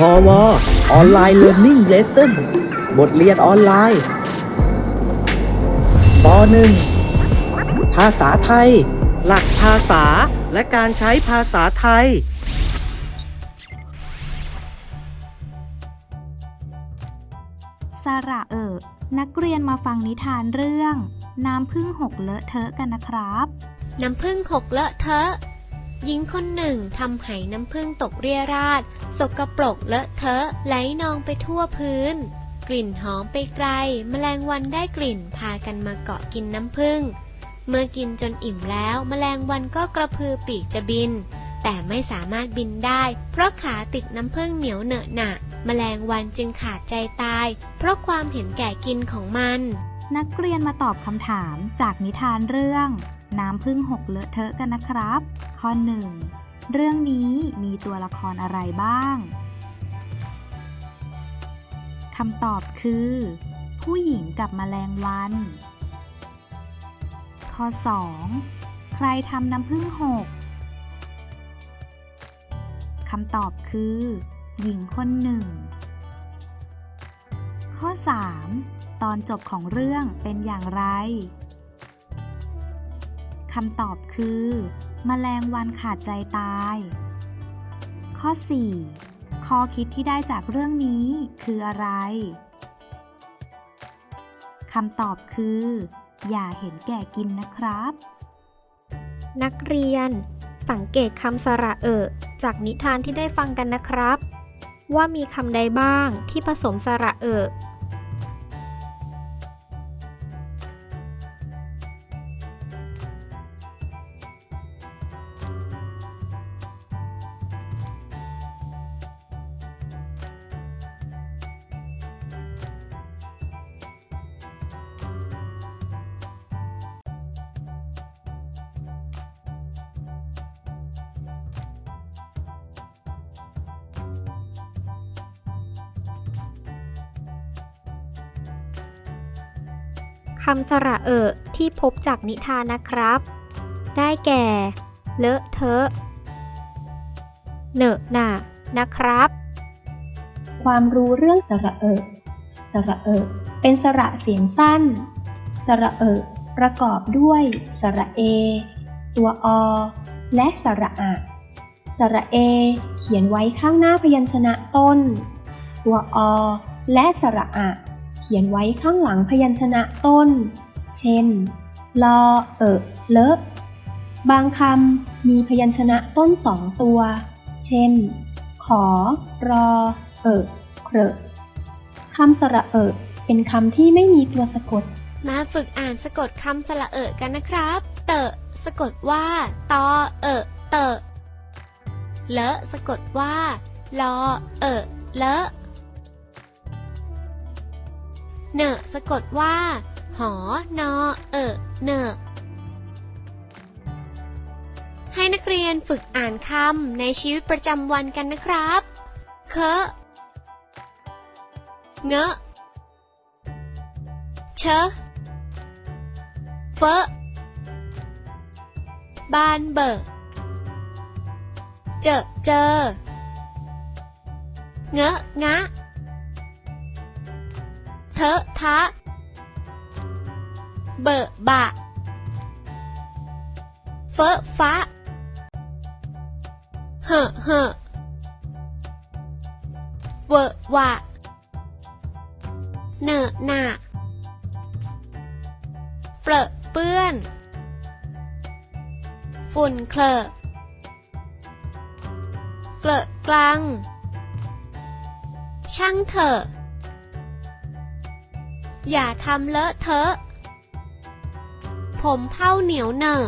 พอวออนไลน์เรียน i ิ่งเลสเซ่นบทเรียนออนไลน์ปหนึ่งภาษาไทย หลักภาษาและการใช้ภาษาไทย สระเอะนักเรียนมาฟังนิทานเรื่อง น้ำพึ่งหกเลอะเทอะกันนะครับ น้ำผึ้งหกเลอะเทอะ หญิงคนหนึ่งทำไหน้ำผึ้งตกเรียราด สกปรกเลอะเทอะไหลนองไปทั่วพื้น กลิ่นหอมไปไกล แมลงวันได้กลิ่นพากันมาเกาะกินน้ำผึ้งเมื่อกินจนอิ่มแล้ว แมลงวันก็กระพือปีกจะบิน แต่ไม่สามารถบินได้ เพราะขาติดน้ำผึ้งเหนียวเหนอะหนะแมลงวันจึงขาดใจตาย เพราะความเห็นแก่กินของมัน นักเรียนมาตอบคำถามจากนิทานเรื่อง น้ำพึ่งหกเลอะเทอะกันนะครับ ข้อ 1. เรื่องนี้มีตัวละครอะไรบ้างคำตอบคือ ผู้หญิงกับแมลงวัน ข้อ 2. ใครทำน้ำพึ่งหกคำตอบคือ หญิงคนหนึ่ง ข้อ 3. ตอนจบของเรื่องเป็นอย่างไร คำตอบคือแมลงวันขาดใจตาย ข้อ 4. ข้อคิดที่ได้จากเรื่องนี้คืออะไรคำตอบคือ อย่าเห็นแก่กินนะครับ นักเรียน สังเกตคำสระเอะ จากนิทานที่ได้ฟังกันนะครับ ว่ามีคำใดบ้างที่ผสมสระเอะ คำสระเอะ ที่พบจากนิทานนะครับ ได้แก่ เลอะเทอะ เหนอะหนะนะครับ ความรู้เรื่องสระเอะสระเอะเป็นสระเสียงสั้น สระเอะประกอบด้วยสระเอ ตัวอ และสระอะสระเอ เขียนไว้ข้างหน้าพยัญชนะต้น ตัวอ และสระอะ ขียนไว้ข้างหลังพยัญชนะต้น เช่น ลอ เอะเลอะบางคำมีพยัญชนะต้นสองตัว เช่น ขอ รอ เอะเครอะคำสระเอะเป็นคำที่ไม่มีตัวสะกด มาฝึกอ่านสะกดคำสระเอะกันนะครับ เตอะสะกดว่า ตอ เอะเตอะเลอะสะกดว่า ลอ เอะเลอะ เนอะสะกดว่า หอนอเอะเนอะให้นักเรียนฝึกอ่านคำในชีวิตประจำวันกันนะครับ เคอะเงอะเชอะเฟอะบานเบอเจอเจอ เงอะงะ เทอะทะ เบอะบะ เฟอะฟะ เหอะเหอะเวอะวะ เนอะหนะเปรอะเปื้อน ฝุ่นเคลอะเกลอะกลัง ช่างเถอะ อย่าทำเลอะเทอะ ผมเผ้าเหนียวเนอะ